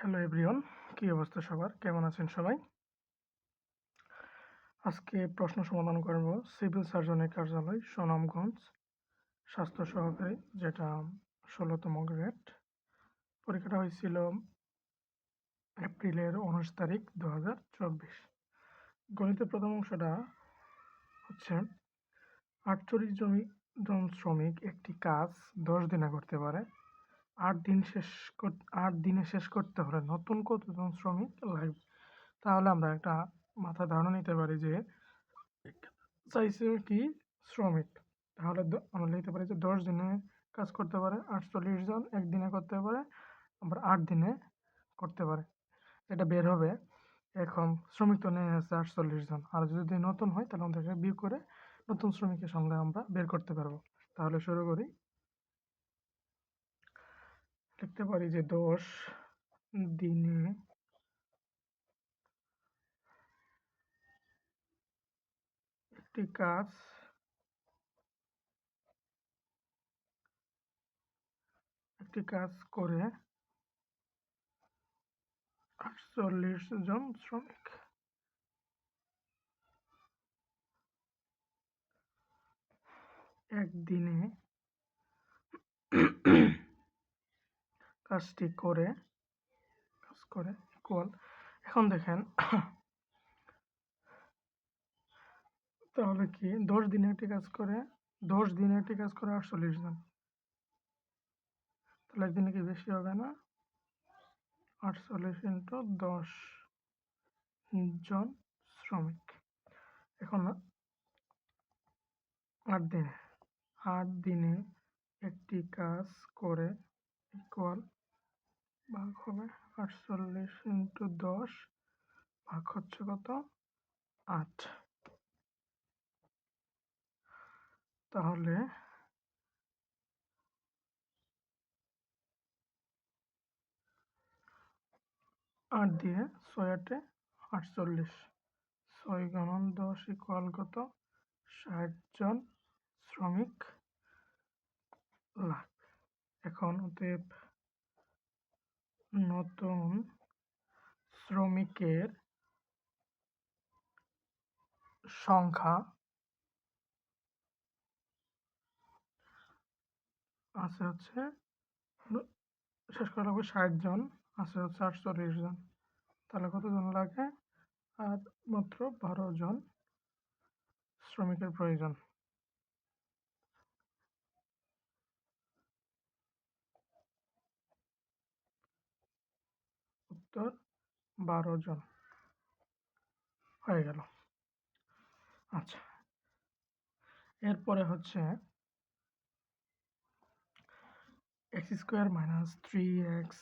Hello everyone কী অবস্থা সবার? কেমন আছেন সবাই? আজকে প্রশ্ন সমাধান করব সিভিল সার্জনের কার্যালয়, সুনামগঞ্জ, স্বাস্থ্য সহকারী, যেটা ষোলোতম গ্রেড। পরীক্ষাটা হয়েছিল এপ্রিলের উনিশ তারিখ দু হাজার চব্বিশ। গণিতের প্রথম অংশটা হচ্ছে, আটচল্লিশ জমি জন শ্রমিক একটি কাজ দশ দিনে করতে পারে। আট দিন শেষ আট দিনে শেষ করতে হলে নতুন কতজন শ্রমিক লাগবে তাহলে আমরা একটা মাথা ধারণা নিতে পারি যে চাইছে কি শ্রমিক। তাহলে আমরা লিখতে পারি যে দশ দিনে কাজ করতে পারে, আটচল্লিশ জন একদিনে করতে পারে, আবার আট দিনে করতে পারে। এটা বের হবে এখন শ্রমিক তো নেই, আছে আটচল্লিশ জন। আর যদি নতুন হয় তাহলে আমাদেরকে বিয়োগ করে নতুন শ্রমিকের সংখ্যা আমরা বের করতে পারব। তাহলে শুরু করি। লিখতে পারি যে দশ দিনে একটি কাজ একটি কাজ করে আটচল্লিশ জন শ্রমিক। একদিনে কাজটি করে, কাজ করে ইকুয়াল এখন দেখেন, তাহলে কি দশ দিনে একটি কাজ করে, দশ দিনে একটি কাজ করে আটচল্লিশ জন। তাহলে একদিনে কি বেশি হবে না? আটচল্লিশ ইন্টু দশ জন শ্রমিক। এখন আট দিনে আট দিনে একটি কাজ করে ইকুয়াল ভাগ হবে আটচল্লিশ ইন্টু দশ, ভাগ হচ্ছে কত? আট। তাহলে আট দিয়ে ছয় আটে আটচল্লিশ। ছয় গণন দশ ইকুয়াল কত? ষাট জন শ্রমিক লাগবে এখন অতএব নতুন শ্রমিকের সংখ্যা আছে হচ্ছে শেষ করা লাগবে ষাট জন, আছে হচ্ছে আটচল্লিশ জন। তাহলে কতজন লাগে? আর মাত্র বারো জন শ্রমিকের প্রয়োজন। উত্তর বারো জন হয়ে গেল। আচ্ছা এরপরে হচ্ছে X square minus three X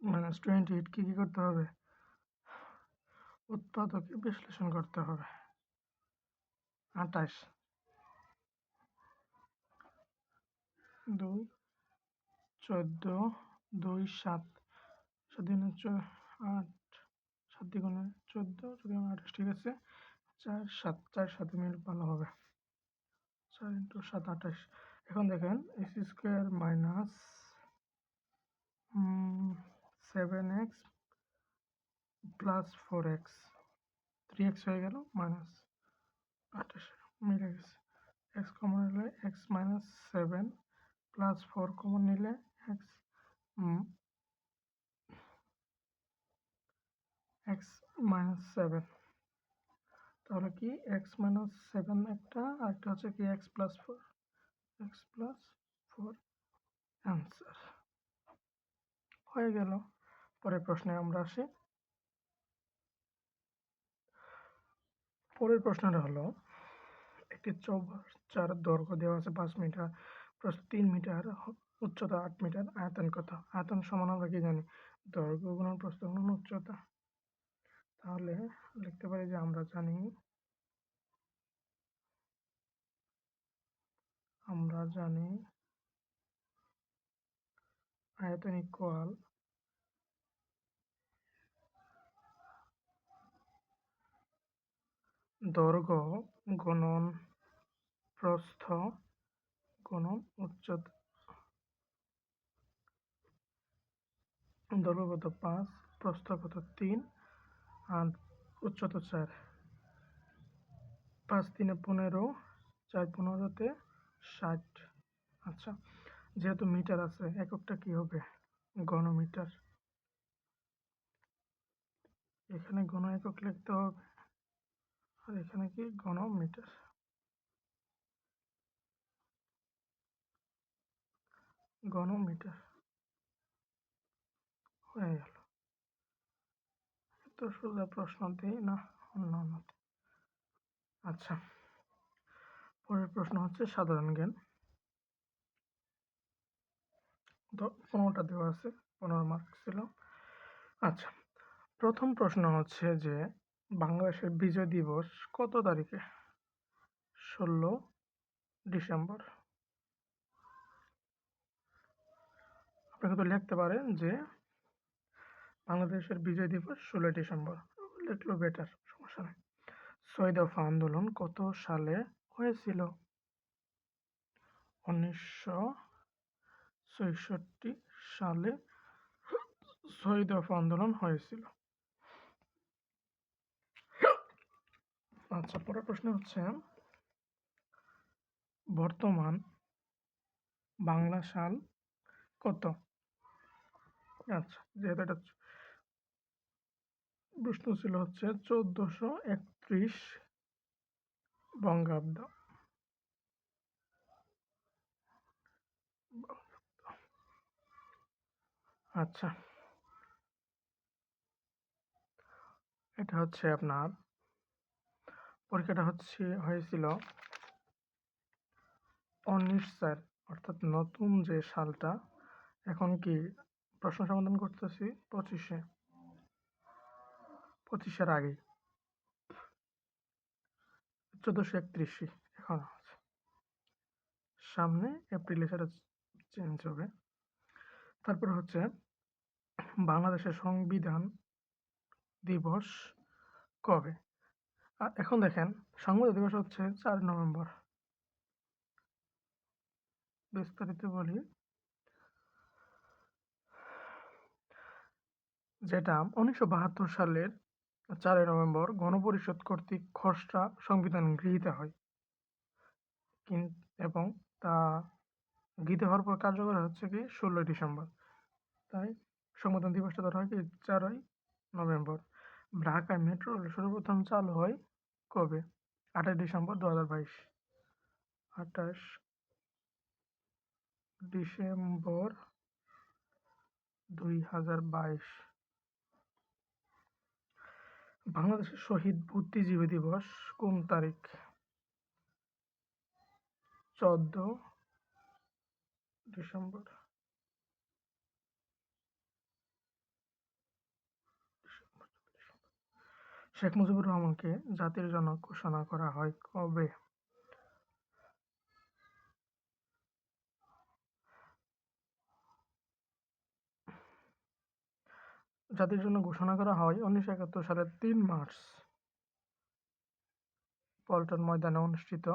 minus twenty eight কী কী করতে হবে? উৎপাদকে বিশ্লেষণ করতে হবে। আঠাশ দুই, চোদ্দ, দুই, সাত সাত দিনে আট, সাত দ্বিগুণে চোদ্দ চোদ্দ আঠাশ ঠিক আছে? চার, সাত, চার সাথে মিল ভালো হবে। চার ইন্টু সাত, আঠাশ। এখন দেখেন, X square minus seven X plus four X. Three X হয়ে গেল, মাইনাস আঠাশ, মিলে গেছে। এক্স কমন নিলে X minus seven, plus four common নিলে এক্স এক্স মাইনাস সেভেন। তাহলে কি এক্স মাইনাস সেভেন একটা আর একটা হচ্ছে কি X plus four? X plus four answer. হয়ে গেল। পরের প্রশ্নে আমরা আসি। পরের প্রশ্নটা হলো, একটি চৌবাচ্চার দৈর্ঘ্য দেওয়া আছে পাঁচ মিটার প্রস্থ তিন মিটার, উচ্চতা আট মিটার, আয়তন কত? আয়তন সমান আমরা কি জানি? দৈর্ঘ্য গুণন প্রস্থ উচ্চতা। তাহলে লিখতে পারি যে আমরা জানি আমরা জানি আয়তন ইকুয়াল দৈর্ঘ্য গুণন প্রস্থ গুণন উচ্চতা। দৈর্ঘ্য কত? পাঁচ, প্রস্থ কত? তিন আর উচ্চতা চার পাঁচ তিনে পনেরো, চার পনেরোতে ষাট। আচ্ছা যেহেতু মিটার আছে, এককটা কি হবে? ঘনমিটার এখানে ঘন একক লিখতে হবে, আর এখানে কি? ঘনমিটার ঘনমিটার হয়ে গেল। এত সোজা প্রশ্ন দিই না, অন্য আচ্ছা পরের প্রশ্ন হচ্ছে সাধারণ জ্ঞান। তো পনেরোটা দেওয়া আছে, পনেরো মার্ক ছিল। আচ্ছা প্রথম প্রশ্ন হচ্ছে যে বাংলাদেশের বিজয় দিবস কত তারিখে? ষোলো ডিসেম্বর। আপনি কিন্তু লিখতে পারেন যে বাংলাদেশের বিজয় দিবস ষোলোই ডিসেম্বর। লিখলেও বেটার সমস্যা নেই। ছয় দফা আন্দোলন কত সালে হয়েছিল? উনিশশো ছয়ষট্টি সালে ছয় দফা আন্দোলন হয়েছিল। আচ্ছা পরের প্রশ্ন হচ্ছে, বর্তমান বাংলা সাল কত? আচ্ছা যেহেতু এটা প্রশ্ন ছিল হচ্ছে চোদ্দশো একত্রিশ বঙ্গাব্দ। আচ্ছা। এটা হচ্ছে আপনার পরীক্ষাটা হচ্ছে, হয়েছিল উনিশ চার অর্থাৎ নতুন যে সালটা, এখন কি প্রশ্ন সমাধান করতেছি? পঁচিশে। পঁচিশের আগে। চোদ্দোশো একত্রিশে এখন। সামনে এপ্রিলে সেটা চেঞ্জ হবে। তারপর হচ্ছে বাংলাদেশের সংবিধান দিবস কবে? আর এখন দেখেন, সংবিধান দিবস হচ্ছে চার নভেম্বর। বিস্তারিত বলি। যেটা উনিশশো বাহাত্তর সালের চারই নভেম্বর গণপরিষদ কর্তৃক খসড়া সংবিধান গৃহীত হয়। এবং তা গৃহীত হওয়ার পর কার্যকর হচ্ছে কি? ষোলোই ডিসেম্বর। তাই সংবিধান দিবসটা ধরা হয় কি? চারই নভেম্বর। ঢাকায় মেট্রো রেল সর্বপ্রথম চালু হয় কবে? আঠাশ ডিসেম্বর দু হাজার বাইশ। আঠাশ ডিসেম্বর দুই হাজার বাইশ। বাংলাদেশের শহীদ বুদ্ধিজীবী দিবস কোন তারিখ? চোদ্দ ডিসেম্বর। শেখ মুজিবুর রহমানকে জাতির জনক ঘোষণা করা হয় কবে? জাতির জন্য ঘোষণা করা হয় উনিশশো একাত্তর সালের তিন মার্চ পল্টন ময়দানে অনুষ্ঠিত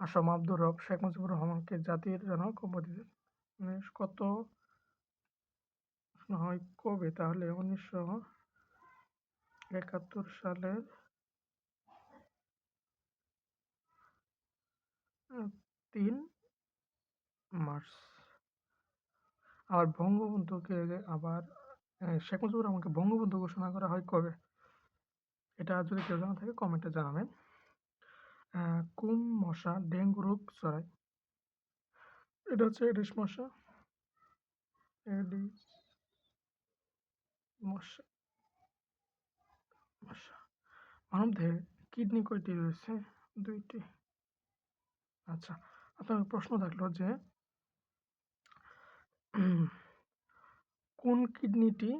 আসম আব্দুর রব, শেখ মুজিবুর রহমানকে জাতির জনক উপাধি কত হয় কবে? তাহলে উনিশশো একাত্তর সালের তিন মার্চ। আর বঙ্গবন্ধুকে আবার শেখ মুজিবুর রহমানকে বঙ্গবন্ধু ঘোষণা করা হয় কবে? এটা যদি কেউ জানা থাকে কমেন্টে জানাবেন। কুম মশা ডেঙ্গু রোগ ছড়ায়। এটা হচ্ছে এডিস মশা। এডিস মশা মশা। মানবদেহে কিডনি কয়টি রয়েছে? দুইটি। আচ্ছা আপনার প্রশ্ন থাকল যে কোন কিডনিটি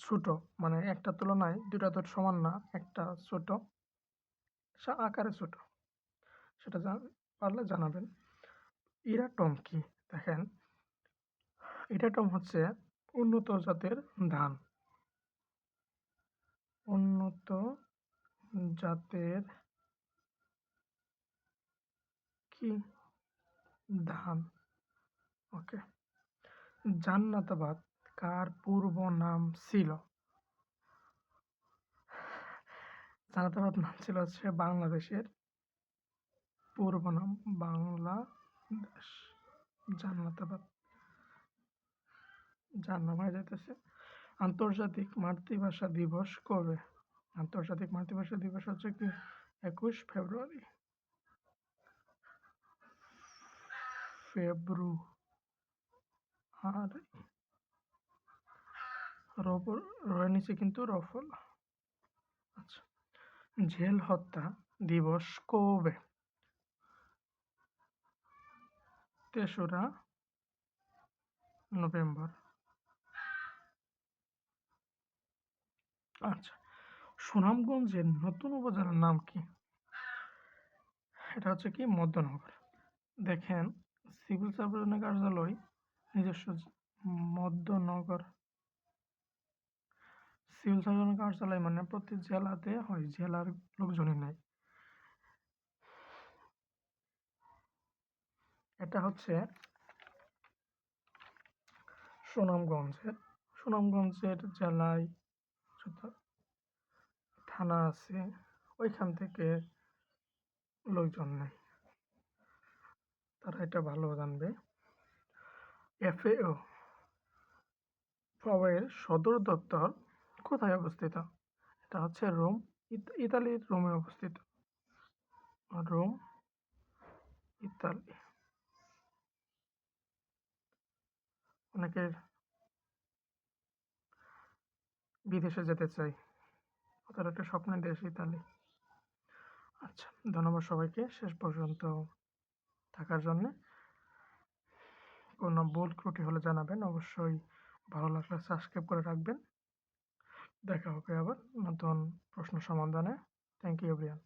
ছোট? মানে একটা তুলনায় দুটা তো সমান না, একটা ছোট। আকারে ছোট। সেটা পারলে জানাবেন। ইরাটম কি? দেখেন। ইরাটম হচ্ছে উন্নত জাতের ধান। উন্নত জাতের কি? ধান। ওকে। জান্নাতাবাদ। কার পূর্ব নাম ছিল? জানাতাবাদ নাম ছিল হচ্ছে বাংলাদেশের পূর্ব নাম বাংলাদেশ। জান্নাতাবাদ যার নাম হয়ে যাইতেছে। আন্তর্জাতিক মাতৃভাষা দিবস কবে? আন্তর্জাতিক মাতৃভাষা দিবস হচ্ছে কি একুশ ফেব্রুয়ারি। ফেব্রুয়ারি। রবর রয়ের নিচে কিন্তু রফল। আচ্ছা জেল হত্যা দিবস কবে? তেসরা নভেম্বর। আচ্ছা সুনামগঞ্জের নতুন উপজেলার নাম কি? এটা হচ্ছে কি? মধ্যনগর। দেখেন, সিভিল সার্জনের কার্যালয় নিজস্ব, মধ্যনগর। সিভিল সার্জনের কার্যালয় মানে প্রতি জেলাতে হয়, জেলার লোকজনই নেই এটা হচ্ছে সুনামগঞ্জের সুনামগঞ্জের জেলায় থানা আছে, ওইখান থেকে লোকজন নেই তারা এটা ভালো জানবে। এফএও সদর দপ্তর কোথায় অবস্থিত? এটা হচ্ছে রোম, ইত- ইতালির রোমে অবস্থিত। Rome, Italy. অনেকের বিদেশে যেতে চাই। তার একটা স্বপ্নের দেশ ইতালি। আচ্ছা ধন্যবাদ সবাইকে শেষ পর্যন্ত থাকার জন্যে। কোনো ভুল ত্রুটি হলে জানাবেন। অবশ্যই ভালো লাগলে সাবস্ক্রাইব করে রাখবেন। দেখা হবে আবার নতুন প্রশ্ন সমাধানে। Thank you everyone